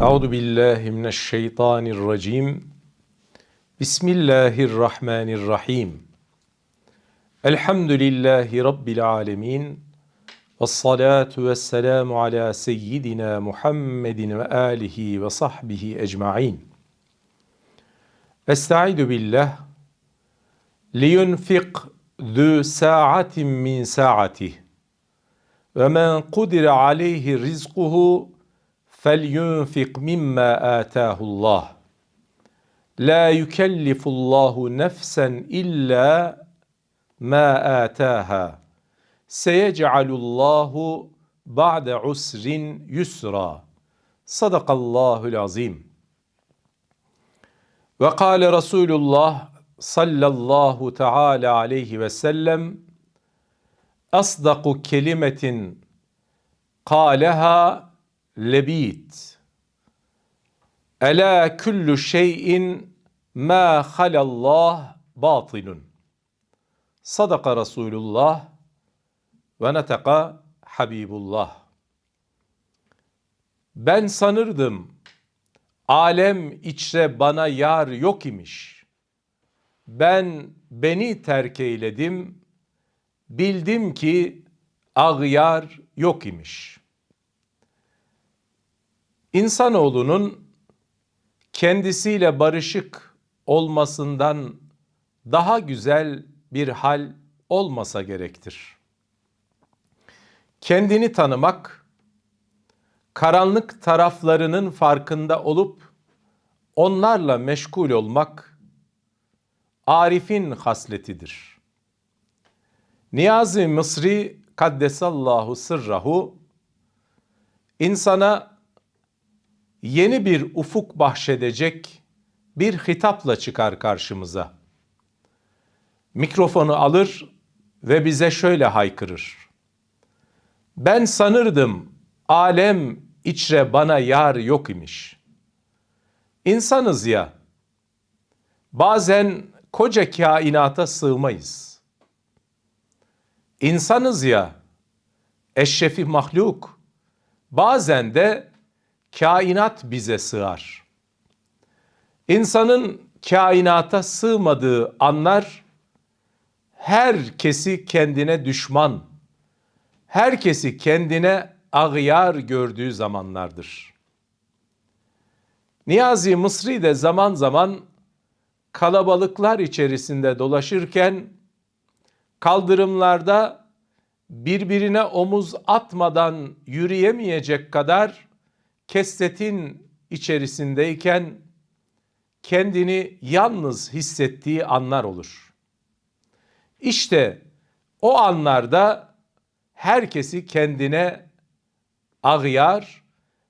Euzu billahi mineşşeytanirracim. Bismillahirrahmanirrahim. Elhamdülillahi rabbil alamin. Ves salatu vesselamu ala seyyidina Muhammedin ve alihi ve sahbihi ecmaîn. Estaizu billah. Liyunfik zu sa'atin min sa'atih. Ve men kudire aleyhi rizkuhu فَلْيُنْفِقْ مِمَّا آتَاهُ اللّٰهِ لَا يُكَلِّفُ اللّٰهُ نَفْسًا إِلَّا مَا آتَاهَا سَيَجْعَلُ اللّٰهُ بَعْدَ عُسْرٍ يُسْرًا Sadakallahul azim. Ve kâle Resulullah sallallahu teala aleyhi ve sellem asdaku kelimetin kâleha lebit. Ela kullu şeyin ma halallah batilun. Sadaka Resulullah ve neteka Habibullah. Ben sanırdım alem içre bana yar yok imiş. Ben beni terk eyledim, bildim ki ağyar yok imiş.'' İnsanoğlunun kendisiyle barışık olmasından daha güzel bir hal olmasa gerektir. Kendini tanımak, karanlık taraflarının farkında olup onlarla meşgul olmak Arif'in hasletidir. Niyazi Mısri Kaddesallahu sırrahu insana yeni bir ufuk bahşedecek bir hitapla çıkar karşımıza. Mikrofonu alır ve bize şöyle haykırır. Ben sanırdım alem içre bana yar yok imiş. İnsanız ya, bazen koca kainata sığmayız. İnsanız ya, eşrefi mahluk, bazen de kainat bize sığar. İnsanın kainata sığmadığı anlar herkesi kendine düşman, herkesi kendine ağyar gördüğü zamanlardır. Niyazi Mısri de zaman zaman kalabalıklar içerisinde dolaşırken kaldırımlarda birbirine omuz atmadan yürüyemeyecek kadar kesretin içerisindeyken kendini yalnız hissettiği anlar olur. İşte o anlarda herkesi kendine ağyar,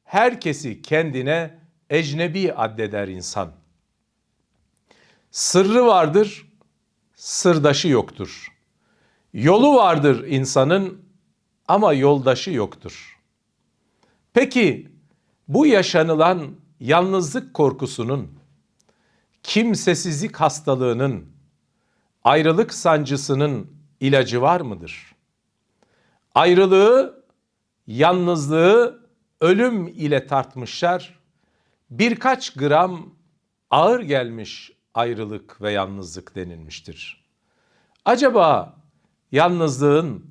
herkesi kendine ecnebi addeder insan. Sırrı vardır, sırdaşı yoktur. Yolu vardır insanın ama yoldaşı yoktur. Peki bu yaşanılan yalnızlık korkusunun, kimsesizlik hastalığının, ayrılık sancısının ilacı var mıdır? Ayrılığı, yalnızlığı ölüm ile tartmışlar. Birkaç gram ağır gelmiş ayrılık ve yalnızlık denilmiştir. Acaba yalnızlığın,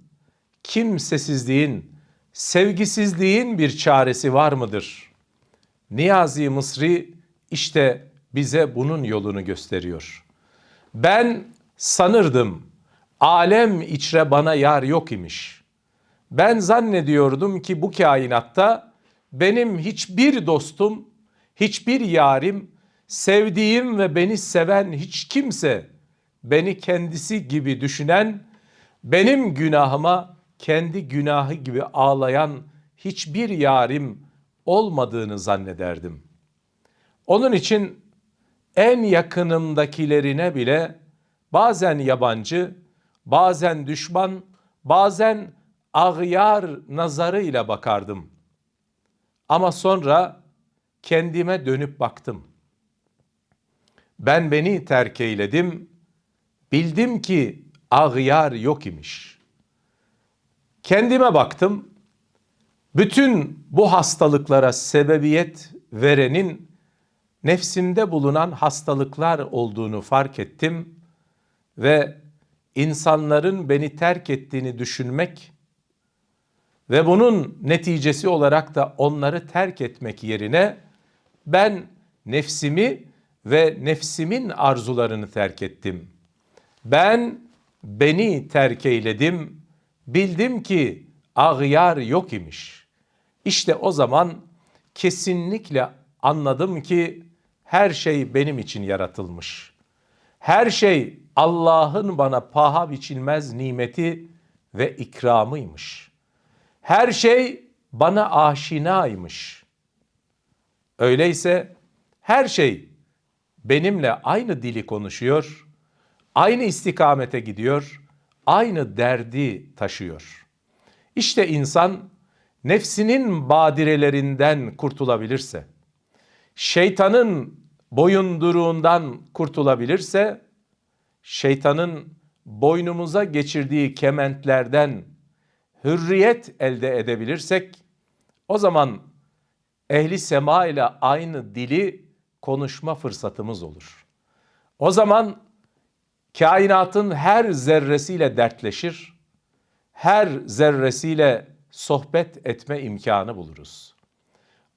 kimsesizliğin, sevgisizliğin bir çaresi var mıdır?'' Niyazi Mısri işte bize bunun yolunu gösteriyor. Ben sanırdım alem içre bana yar yok imiş. Ben zannediyordum ki bu kainatta benim hiçbir dostum, hiçbir yarim, sevdiğim ve beni seven hiç kimse, beni kendisi gibi düşünen, benim günahıma kendi günahı gibi ağlayan hiçbir yarim, olmadığını zannederdim. Onun için en yakınımdakilerine bile bazen yabancı, bazen düşman, bazen ağyar nazarıyla bakardım. Ama sonra kendime dönüp baktım. Ben beni terk eyledim, bildim ki ağyar yok imiş. Kendime baktım, bütün bu hastalıklara sebebiyet verenin nefsimde bulunan hastalıklar olduğunu fark ettim ve insanların beni terk ettiğini düşünmek ve bunun neticesi olarak da onları terk etmek yerine ben nefsimi ve nefsimin arzularını terk ettim. Ben beni terk eyledim. Bildim ki ağyar yok imiş. İşte o zaman kesinlikle anladım ki her şey benim için yaratılmış. Her şey Allah'ın bana paha biçilmez nimeti ve ikramıymış. Her şey bana aşinaymış. Öyleyse her şey benimle aynı dili konuşuyor, aynı istikamete gidiyor, aynı derdi taşıyor. İşte insan nefsinin badirelerinden kurtulabilirse, şeytanın boyunduruğundan kurtulabilirse, şeytanın boynumuza geçirdiği kementlerden hürriyet elde edebilirsek, o zaman ehli sema ile aynı dili konuşma fırsatımız olur. O zaman kainatın her zerresiyle dertleşir, her zerresiyle sohbet etme imkanı buluruz.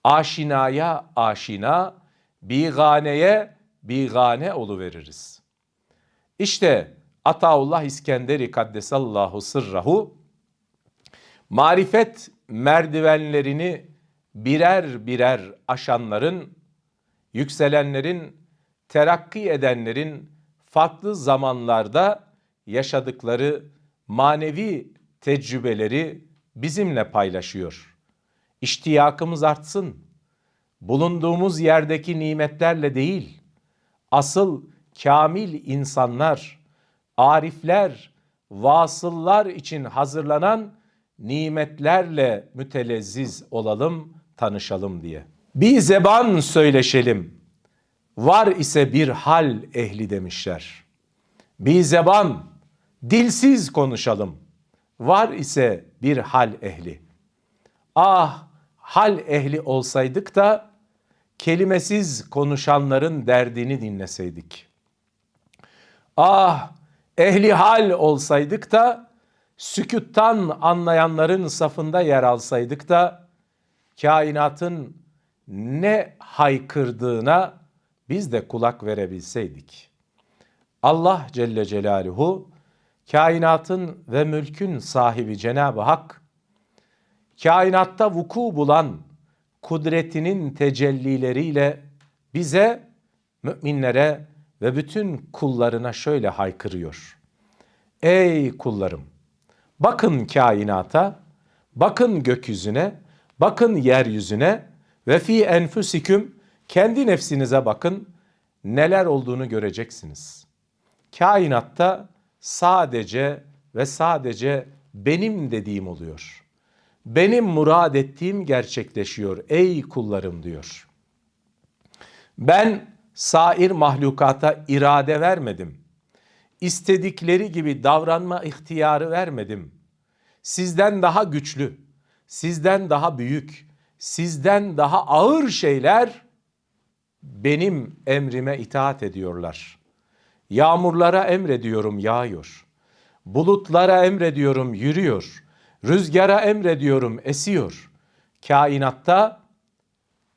Aşinaya aşina, biganeye bigane veririz. İşte Ataullah İskenderi Kaddesallahu sırrahu marifet merdivenlerini birer birer aşanların, yükselenlerin, terakki edenlerin farklı zamanlarda yaşadıkları manevi tecrübeleri bizimle paylaşıyor. İştiyakımız artsın. Bulunduğumuz yerdeki nimetlerle değil, asıl kamil insanlar, arifler, vasıllar için hazırlanan nimetlerle mütelezziz olalım, tanışalım diye. Bir zeban söyleşelim. Var ise bir hal ehli demişler. Bir zeban, dilsiz konuşalım. Var ise bir hal ehli. Ah hal ehli olsaydık da kelimesiz konuşanların derdini dinleseydik. Ah ehli hal olsaydık da sükuttan anlayanların safında yer alsaydık da kainatın ne haykırdığına biz de kulak verebilseydik. Allah Celle Celaluhu kainatın ve mülkün sahibi Cenab-ı Hak kainatta vuku bulan kudretinin tecellileriyle bize müminlere ve bütün kullarına şöyle haykırıyor. Ey kullarım Bakın kainata, bakın gökyüzüne, bakın yeryüzüne ve fi enfusiküm kendi nefsinize bakın neler olduğunu göreceksiniz. Kainatta sadece ve sadece benim dediğim oluyor. Benim murad ettiğim gerçekleşiyor ey kullarım diyor. Ben sair mahlukata irade vermedim istedikleri gibi davranma ihtiyarı vermedim. Sizden daha güçlü, sizden daha büyük, sizden daha ağır şeyler benim emrime itaat ediyorlar. Yağmurlara emrediyorum yağıyor. Bulutlara emrediyorum yürüyor. Rüzgara emrediyorum esiyor. Kainatta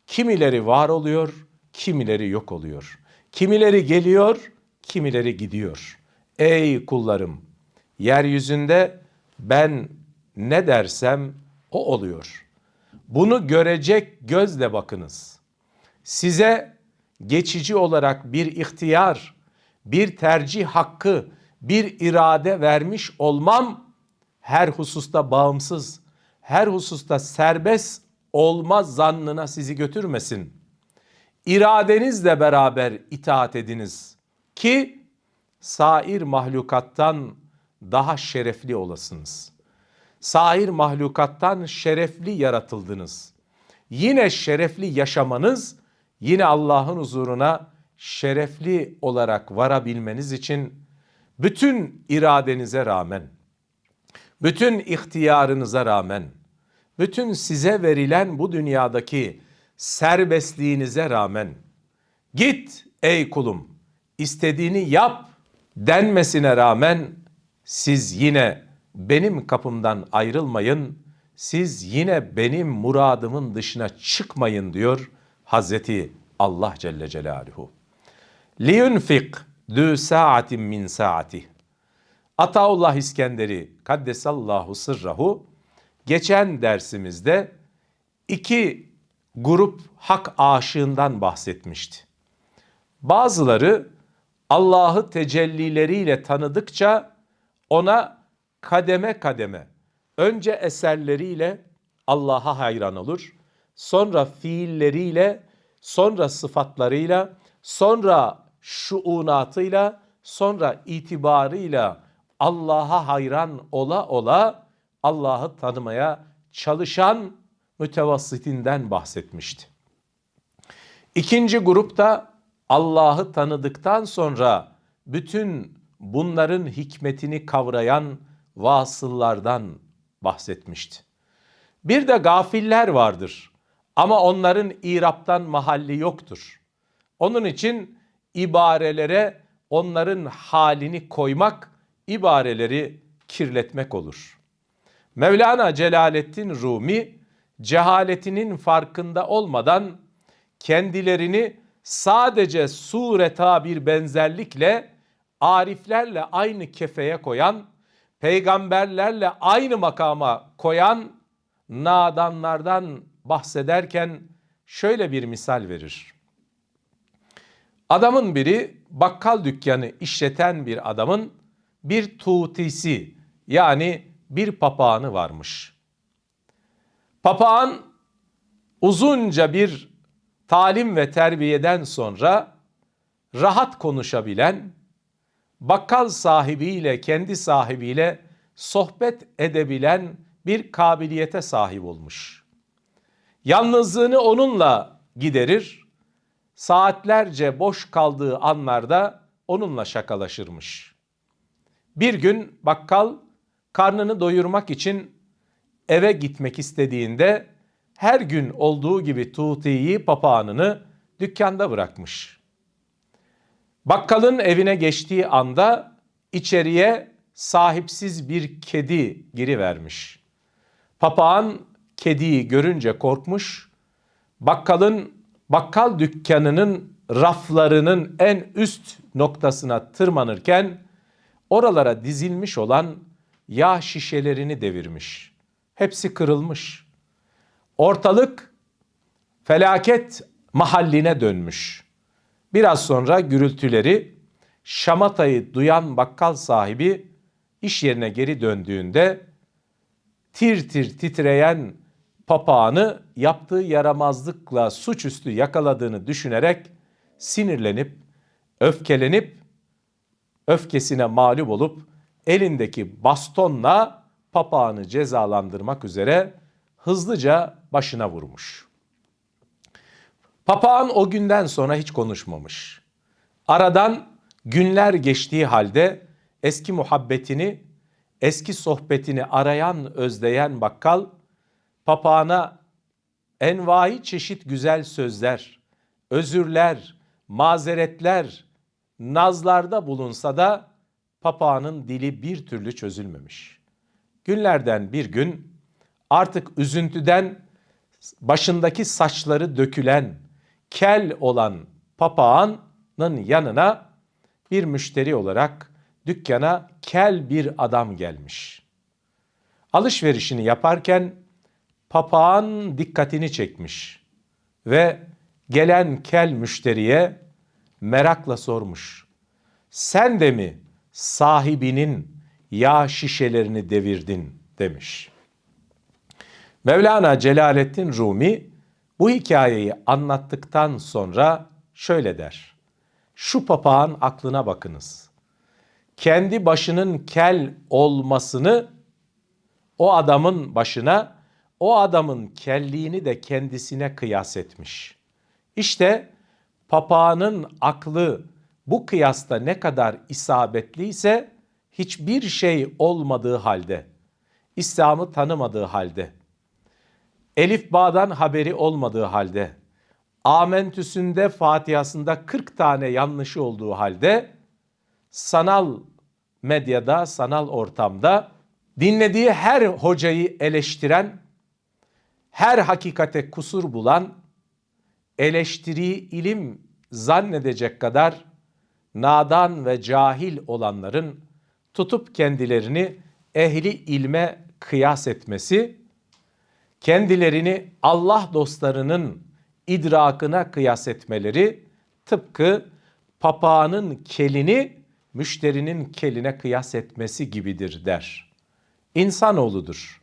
kimileri var oluyor, kimileri yok oluyor. Kimileri geliyor, kimileri gidiyor. Ey kullarım, yeryüzünde ben ne dersem o oluyor. Bunu görecek gözle bakınız. Size geçici olarak bir ihtiyar, bir tercih hakkı, bir irade vermiş olmam her hususta bağımsız, her hususta serbest olma zannına sizi götürmesin. İradenizle beraber itaat ediniz ki sair mahlukattan daha şerefli olasınız. Sair mahlukattan şerefli yaratıldınız. Yine şerefli yaşamanız, yine Allah'ın huzuruna şerefli olarak varabilmeniz için bütün iradenize rağmen, bütün ihtiyarınıza rağmen, bütün size verilen bu dünyadaki serbestliğinize rağmen git ey kulum istediğini yap denmesine rağmen siz yine benim kapımdan ayrılmayın, siz yine benim muradımın dışına çıkmayın diyor Hazreti Allah Celle Celaluhu. Liyunfik dü saatin min saati. Ataullah İskenderi Kaddesallahu sırrahu geçen dersimizde iki grup hak aşığından bahsetmişti. Bazıları Allah'ı tecellileriyle tanıdıkça ona kademe kademe önce eserleriyle Allah'a hayran olur. Sonra fiilleriyle, sonra sıfatlarıyla, sonra şuunatıyla, sonra itibarıyla Allah'a hayran ola ola Allah'ı tanımaya çalışan mütevassitinden bahsetmişti. İkinci grupta Allah'ı tanıdıktan sonra bütün bunların hikmetini kavrayan vasıllardan bahsetmişti. Bir de gafiller vardır ama onların İrap'tan mahalli yoktur. Onun için ibarelere onların halini koymak, ibareleri kirletmek olur. Mevlana Celaleddin Rumi cehaletinin farkında olmadan kendilerini sadece sureta bir benzerlikle ariflerle aynı kefeye koyan, peygamberlerle aynı makama koyan nadanlardan bahsederken şöyle bir misal verir. Adamın biri bakkal dükkanı işleten bir adamın bir tutisi yani bir papağanı varmış. Papağan uzunca bir talim ve terbiyeden sonra rahat konuşabilen, bakkal sahibiyle, kendi sahibiyle sohbet edebilen bir kabiliyete sahip olmuş. Yalnızlığını onunla giderir, saatlerce boş kaldığı anlarda onunla şakalaşırmış. Bir gün bakkal karnını doyurmak için eve gitmek istediğinde her gün olduğu gibi Tuti'yi papağanını dükkanda bırakmış. Bakkalın evine geçtiği anda içeriye sahipsiz bir kedi girivermiş. Papağan kediyi görünce korkmuş. Bakkalın bakkal dükkanının raflarının en üst noktasına tırmanırken oralara dizilmiş olan yağ şişelerini devirmiş. Hepsi kırılmış. Ortalık felaket mahalline dönmüş. Biraz sonra gürültüleri şamatayı duyan bakkal sahibi iş yerine geri döndüğünde tir tir titreyen papağanı yaptığı yaramazlıkla suçüstü yakaladığını düşünerek sinirlenip, öfkelenip, öfkesine mağlup olup elindeki bastonla papağanı cezalandırmak üzere hızlıca başına vurmuş. Papağan o günden sonra hiç konuşmamış. Aradan günler geçtiği halde eski muhabbetini, eski sohbetini arayan, özleyen bakkal papağana envai çeşit güzel sözler, özürler, mazeretler, nazlarda bulunsa da papağanın dili bir türlü çözülmemiş. Günlerden bir gün artık üzüntüden başındaki saçları dökülen, kel olan papağanın yanına bir müşteri olarak dükkana kel bir adam gelmiş. Alışverişini yaparken papağan dikkatini çekmiş ve gelen kel müşteriye merakla sormuş. Sen de mi sahibinin yağ şişelerini devirdin demiş. Mevlana Celaleddin Rumi bu hikayeyi anlattıktan sonra şöyle der. Şu papağan aklına bakınız. Kendi başının kel olmasını o adamın başına, o adamın kelliğini de kendisine kıyas etmiş. İşte papağanın aklı bu kıyasta ne kadar isabetliyse hiçbir şey olmadığı halde, İslam'ı tanımadığı halde, Elif Bağ'dan haberi olmadığı halde, Amentüsünde Fatiha'sında 40 tane yanlışı olduğu halde sanal medyada, sanal ortamda dinlediği her hocayı eleştiren, her hakikate kusur bulan, eleştiriyi ilim zannedecek kadar nadan ve cahil olanların tutup kendilerini ehli ilme kıyas etmesi, kendilerini Allah dostlarının idrakına kıyas etmeleri tıpkı papağanın kelini müşterinin keline kıyas etmesi gibidir der. İnsanoğludur.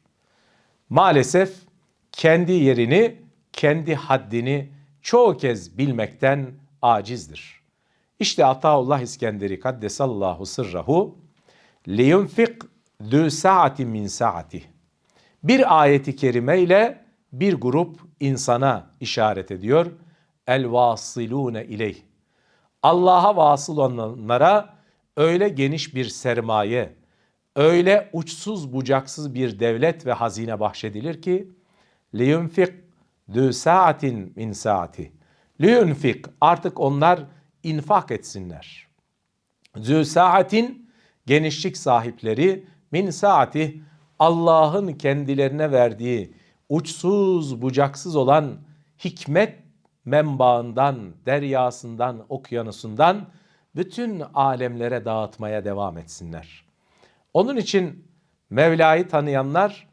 Maalesef kendi yerini, kendi haddini çoğu kez bilmekten acizdir. İşte Ataullah İskenderi kaddesallahu sırrahu liyunfik dü saati min saati. Bir ayeti kerime ile bir grup insana işaret ediyor. El vasilune ileyh. Allah'a vasıl olanlara öyle geniş bir sermaye, öyle uçsuz bucaksız bir devlet ve hazine bahşedilir ki liyunfik dü saatin min saati. Liyunfik artık onlar infak etsinler. Zü saatin genişlik sahipleri min saati Allah'ın kendilerine verdiği uçsuz bucaksız olan hikmet menbaından, deryasından, okyanusundan bütün alemlere dağıtmaya devam etsinler. Onun için Mevla'yı tanıyanlar,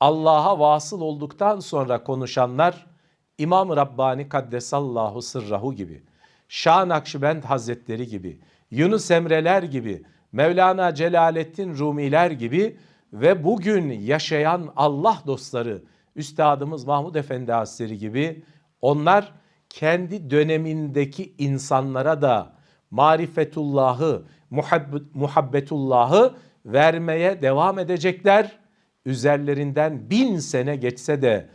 Allah'a vasıl olduktan sonra konuşanlar, İmam-ı Rabbani Kaddesallahu Sırrahu gibi, Şah Nakşibend Hazretleri gibi, Yunus Emreler gibi, Mevlana Celaleddin Rumiler gibi ve bugün yaşayan Allah dostları, Üstadımız Mahmud Efendi Hazretleri gibi onlar kendi dönemindeki insanlara da marifetullahı, muhabbetullahı vermeye devam edecekler. Üzerlerinden bin sene geçse de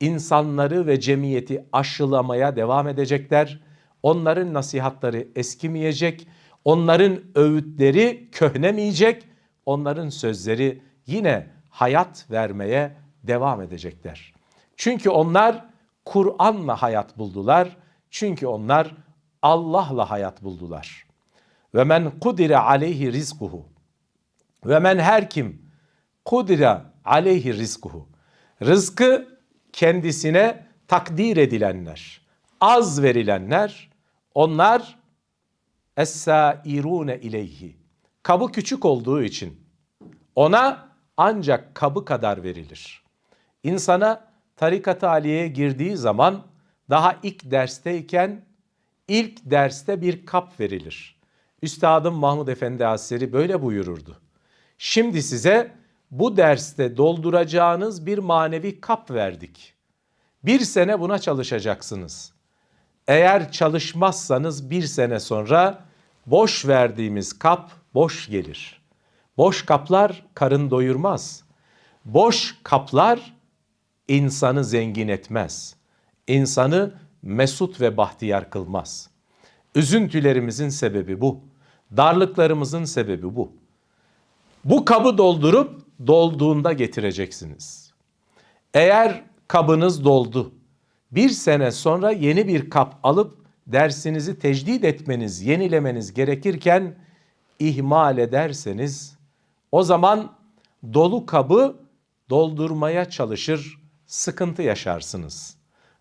insanları ve cemiyeti aşılamaya devam edecekler. Onların nasihatları eskimeyecek, onların öğütleri köhnemeyecek, onların sözleri yine hayat vermeye devam edecekler. Çünkü onlar Kur'an'la hayat buldular. Çünkü onlar Allah'la hayat buldular. Ve men kudire aleyhi rizkuhu. Ve men her kim kudire aleyhi rizkuhu. Rızkı kendisine takdir edilenler, az verilenler, onlar es-sairune ileyhi. Kabı küçük olduğu için ona ancak kabı kadar verilir. İnsana tarikat aliyeye girdiği zaman daha ilk dersteyken ilk derste bir kap verilir. Üstadım Mahmud Efendi Hazretleri böyle buyururdu. Şimdi size bu derste dolduracağınız bir manevi kap verdik. Bir sene buna çalışacaksınız. Eğer çalışmazsanız bir sene sonra boş verdiğimiz kap boş gelir. Boş kaplar karın doyurmaz. Boş kaplar insanı zengin etmez. İnsanı mesut ve bahtiyar kılmaz. Üzüntülerimizin sebebi bu. Darlıklarımızın sebebi bu. Bu kabı doldurup dolduğunda getireceksiniz. Eğer kabınız doldu, bir sene sonra yeni bir kap alıp dersinizi tecdit etmeniz, yenilemeniz gerekirken ihmal ederseniz o zaman dolu kabı doldurmaya çalışır, sıkıntı yaşarsınız.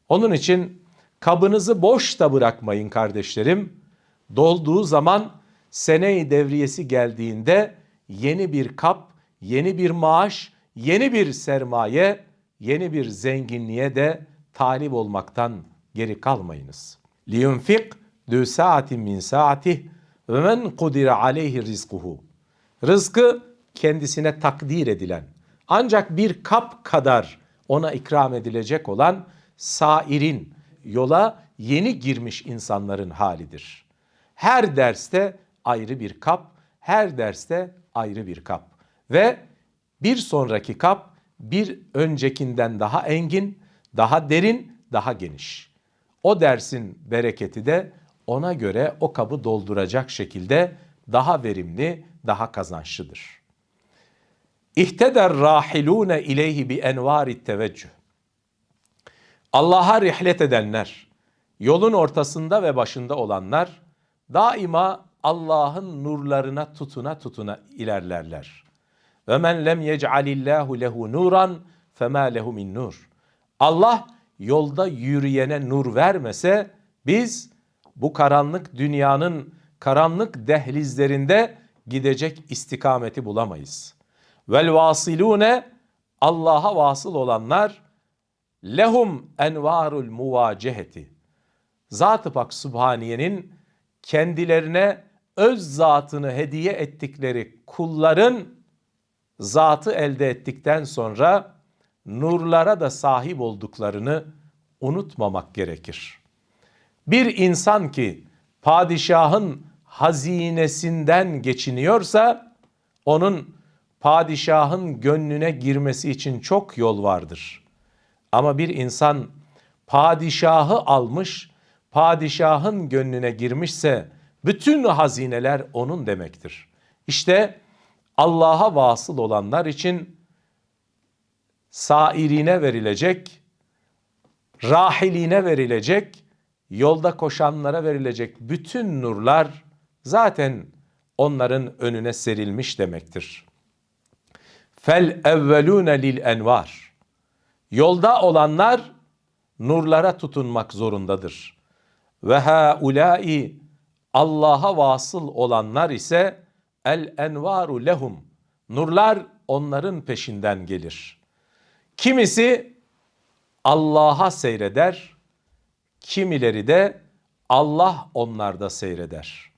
Onun için kabınızı boş da bırakmayın kardeşlerim. Dolduğu zaman sene devriyesi geldiğinde yeni bir kap, yeni bir maaş, yeni bir sermaye, yeni bir zenginliğe de talip olmaktan geri kalmayınız. Liyunfik dü saatin min saatih ve men kudire aleyhi rizkuhu. Rızkı kendisine takdir edilen ancak bir kap kadar ona ikram edilecek olan sairin yola yeni girmiş insanların halidir. Her derste ayrı bir kap, her derste ayrı bir kap ve bir sonraki kap bir öncekinden daha engin, daha derin, daha geniş. O dersin bereketi de ona göre o kabı dolduracak şekilde daha verimli, daha kazançlıdır. İhteder rahilune ileyhi bi envari teveccüh. Allah'a rihlet edenler, Yolun ortasında ve başında olanlar daima Allah'ın nurlarına tutuna tutuna ilerlerler. Ve men lem yec'alillahu lehu nuran fema lehu min nur. Allah yolda yürüyene nur vermese biz bu karanlık dünyanın karanlık dehlizlerinde gidecek istikameti bulamayız. Vel vasilune Allah'a vasıl olanlar lehum envarul muvaceheti. Zat-ı Pak Sübhaniye'nin kendilerine öz zatını hediye ettikleri kulların zatı elde ettikten sonra nurlara da sahip olduklarını unutmamak gerekir. Bir insan ki padişahın hazinesinden geçiniyorsa onun padişahın gönlüne girmesi için çok yol vardır. Ama bir insan padişahı almış, padişahın gönlüne girmişse bütün hazineler onun demektir. İşte Allah'a vasıl olanlar için sairine verilecek, rahiline verilecek, yolda koşanlara verilecek bütün nurlar zaten onların önüne serilmiş demektir. Fel evvelune lil envar. Yolda olanlar nurlara tutunmak zorundadır. Ve haulai Allah'a vasıl olanlar ise el envaru lehum. Nurlar onların peşinden gelir. Kimisi Allah'a seyreder, kimileri de Allah onlarda seyreder.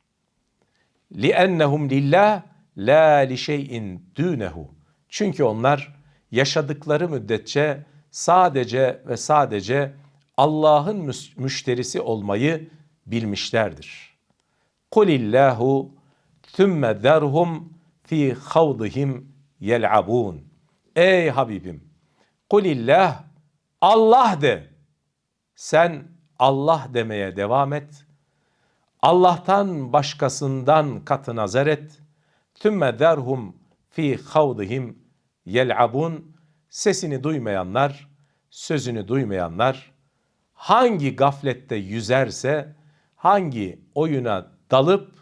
لِأَنَّهُمْ لِلّٰهِ لَا لِشَيْءٍ دُونَهُ Çünkü onlar yaşadıkları müddetçe sadece ve sadece Allah'ın müs- müşterisi olmayı bilmişlerdir. قُلِ اللّٰهُ Sümme zerhum fi havdihim yel'abun. Ey Habibim! Kulillah! Allah de! Sen Allah demeye devam et. Allah'tan başkasından katı nazar et. Tümme derhum fi havdihim yel'abun. Sesini duymayanlar, sözünü duymayanlar, hangi gaflette yüzerse, hangi oyuna dalıp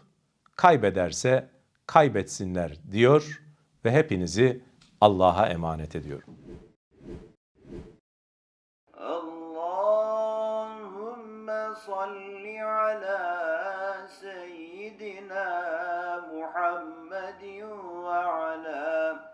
kaybederse kaybetsinler diyor ve hepinizi Allah'a emanet ediyorum. Allahümme salli ala seyyidina Muhammedin ve ala